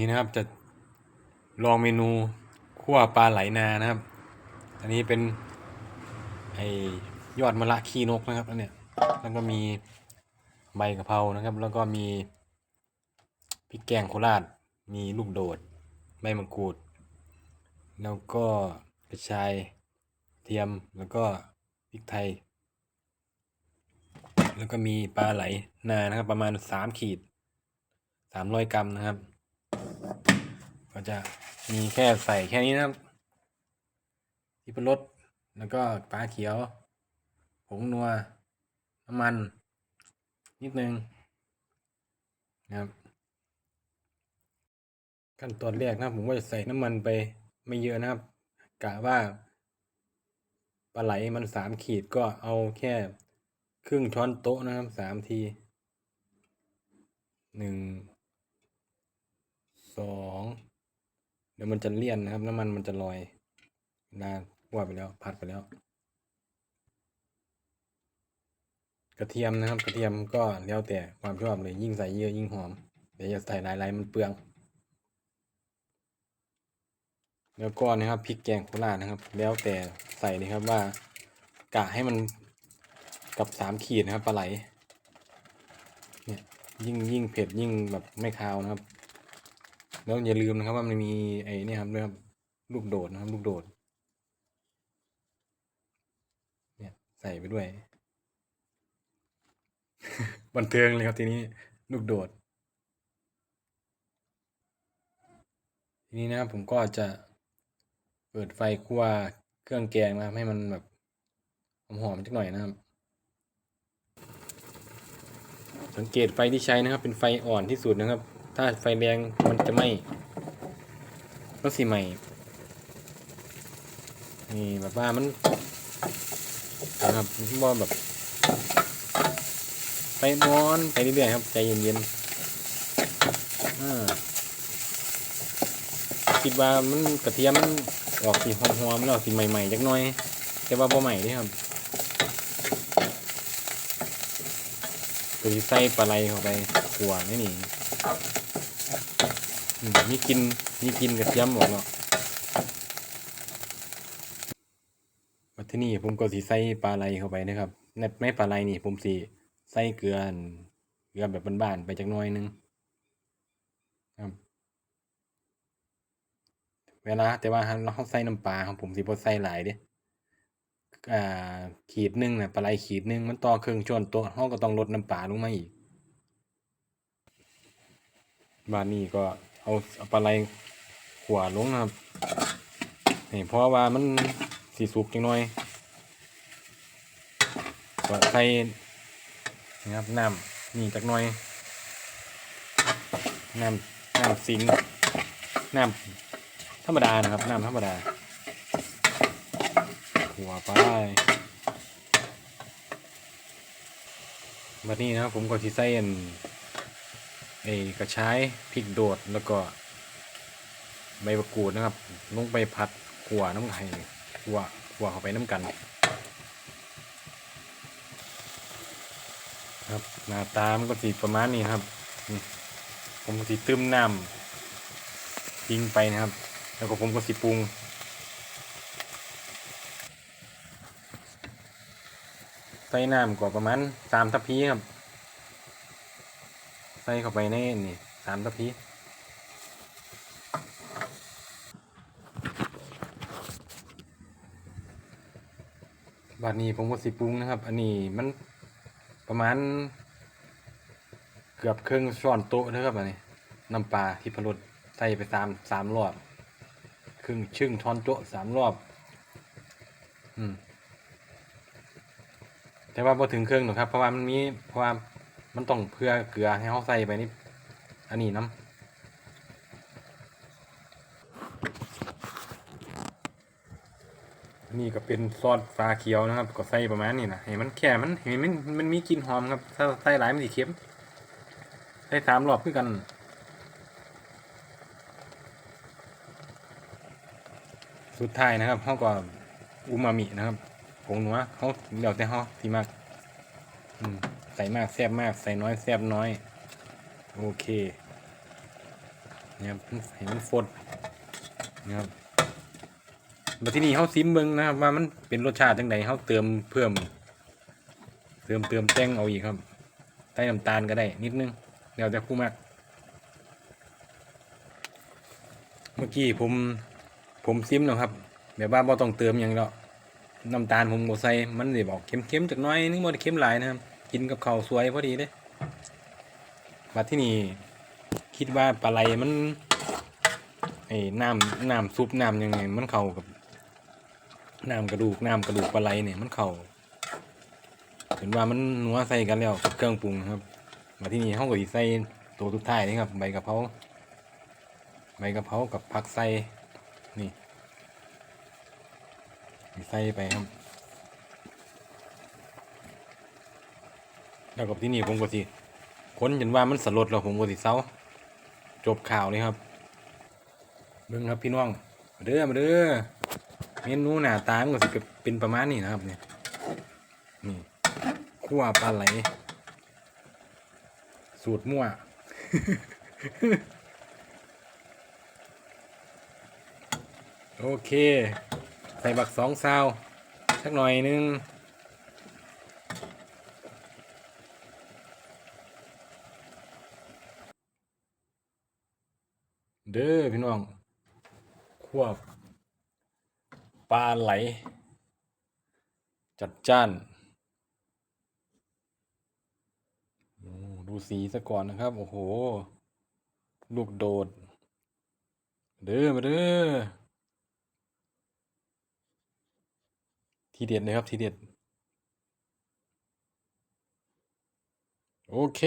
นี่นะครับจะลองเมนูคั่วปลาไหลนานะครับ อันนี้เป็นไอยอดมะระขี้นกนะครับอันเนี้ยแล้วก็มีใบกะเพรานะครับ แล้วก็มีพริกแกงโคราช มีลูกโดดใบมะกรูด แล้วก็กระชายเทียมแล้วก็พริกไทย แล้วก็มีปลาไหลนานะครับ ประมาณสามขีดสามร้อยกรัมนะครับ ก็จะมีแค่ใส่แค่นี้นะครับที่เป็นรสแล้วก็ปลาเขียว ผงนัว น้ำมัน นิดนึงนะครับขั้นตอนแรกนะผมก็จะใส่น้ำมันไปไม่เยอะนะครับกะว่าปลาไหลมันสามขีดก็เอาแค่ครึ่งช้อนโต๊ะนะครับสามทีหนึ่ง สองเดี๋ยวมันจะเลี่ยนนะครับ น้ำมันมันจะลอยเวลาคั่วไปแล้วผัดไปแล้ว กระเทียมนะครับ กระเทียมก็แล้วแต่ความชอบเลยยิ่งใส่เยอะยิ่งหอมเดี๋ยวจะใส่หลายๆมันเปลือง แล้วก็นะครับพริกแกงโคราชนะครับ แล้วแต่ใส่เลยครับว่ากะให้มันกับสามขีดนะครับปลาไหลเนี่ยยิ่งยิ่งเผ็ดยิ่งแบบไม่คาวนะครับ แล้วอย่าลืมนะครับว่ามันมีไอ้นี่ครับด้วยครับลูกโดดนะครับลูกโดด เนี่ยใส่ไปด้วย บันเทิงเลยครับทีนี้ลูกโดด ทีนี้นะครับผมก็จะเปิดไฟคั่วเครื่องแกงนะครับให้มันแบบหอมๆจักหน่อยนะครับ สังเกตไฟที่ใช้นะครับ เป็นไฟอ่อนที่สุดนะครับ ถ้าไฟแรงมันจะไหม้ต้องสีใหม่นี่แบบว่ามันนะครับว่าแบบไฟมอนไปเรื่อยๆครับใจเย็นๆอ่าคิดว่ามันกระเทียมมันออกสีหอมๆแล้วสีใหม่ๆจักหน่อย แต่ว่าบ่ใหม่เด้ครับตัวใส่ปลาไหลเข้าไปขัวนี่นี่ มีกินมีกินกระเทียมออกเนาะมาที่นี่ผมก็สิใส่ปลาไหลเข้าไปนะครับในในปลาไหลนี่ผมสิใส่เกลือเกลือแบบบ้านๆไปจักน่อยนึงครับเวลาแต่ว่าเราใส่น้ำปลาของผมสิบ่ใส่หลายเด้อ่าขีดหนึ่งนะปลาไหลขีดหนึ่งมันต่อครึ่งชนโต๊ะเราก็ต้องลดน้ำปลาลงมาอีกบ้านนี้ก็ เอาเอาปลาไหลขวาลงนะครับนี่เพราะว่ามันสีสุกจังหน่อยก็ใส่นะครับน้ำนี่จักหน่อยน้ำน้ำสิงน้ำธรรมดานะครับน้ำธรรมดา หัวไปบัดนี้นะครับผมก็สิใส่ ไอ้กระชายพริกโดดแล้วก็ใบมะกรูดนะครับ ลงไปผัดขัวน้ำไข่ขัวขัวเข้าไปน้ำกันครับหน้าตามันก็สีประมาณนี้ครับ ผมก็สิตื้มน้ำทิ้งไปนะครับ แล้วก็ผมก็สิปรุงใส่น้ำก็ประมาณสามทัพพีครับ ส่เข้าไปในนี่สามทัพพีบาดนี้ผมก็สิปรุงนะครับ อันนี้มันประมาณ เกือบครึ่งช้อนโต๊ะนะครับอันนี้น้ำปลาที่พรสใส่ไปสามสามรอบครึ่งชึ่งช้อนโต๊ะสามรอบ อืมแต่ว่าพอถึงเครื่องหรอกครับ เพราะว่ามันมีเพราะว่า มันต้องเพื่อเกลือให้เขาใส่ไปนี่อันนี้น้ำนี่ก็เป็นซอสฟ้าเขียวนะครับ ก็ใส่ประมาณนี้นะให้มันแค่มันเห็นมันมันมีกลิ่นหอมครับถ้าใส่หลายมันสิเค็มใส่สามรอบคือกัน สุดท้ายนะครับเขาก็อูมามินะครับผงนัวเขาเดี๋ยวแต่เขาที่มาก ใส่มากแซ่บมาก ใส่น้อยแซ่บน้อย โอเคนะครับให้มันฟดนะครับมาที่นี่เขาซิมเบิงนะครับว่ามันเป็นรสชาติจังไดเขาเติมเพิ่ม เติมเติมแต่งเอาอีกครับใส่น้ำตาลก็ได้ นิดนึงแล้วแต่ผู้มักเมื่อกี้ผมผมซิมแล้วครับแบบว่าบ่ต้องเติมหยังแล้วน้ำตาลผมบ่ใส่มันสิบอกเค็มๆจักน้อยนึงบ่ได้เค็มหลายนะครับ กินกับข้าวสวยพอดีเลยมาที่นี่คิดว่าปลาไหลมันไอ้น้ำน้ำซุปน้ำยังไง มันเข้ากับน้ำกระดูกน้ำกระดูกปลาไหลเนี่ยมันเข้าเห็นว่ามันนัวใส่กันแล้วกับเครื่องปรุงนะครับ มาที่นี่เฮาก็ใส่ตัวทุกท้ายนี่ครับใบกะเพราใบกะเพรากับผักใส่นี่ใส่ไปครับ แล้วกับที่นี่ผมก็สิค้นจนว่ามันสลดแล้วผมก็สิเซาจบข่าวเลยครับเบิ่งครับพี่น้องมาเด้อมาเด้อเมนูหน้าตามันก็สิเป็นประมาณนี้นะครับเนี่ยนี่คั่วปลาไหล สูตรมั่วโอเค ใส่บักสองซาวสักหน่อยนึง เด้อพี่น้องควบปลาไหล จัดจ้านดูสีซะก่อนนะครับ โอ้โห ลูกโดด เด้อมาเด้อทีเด็ดเลยครับทีเด็ด โอเค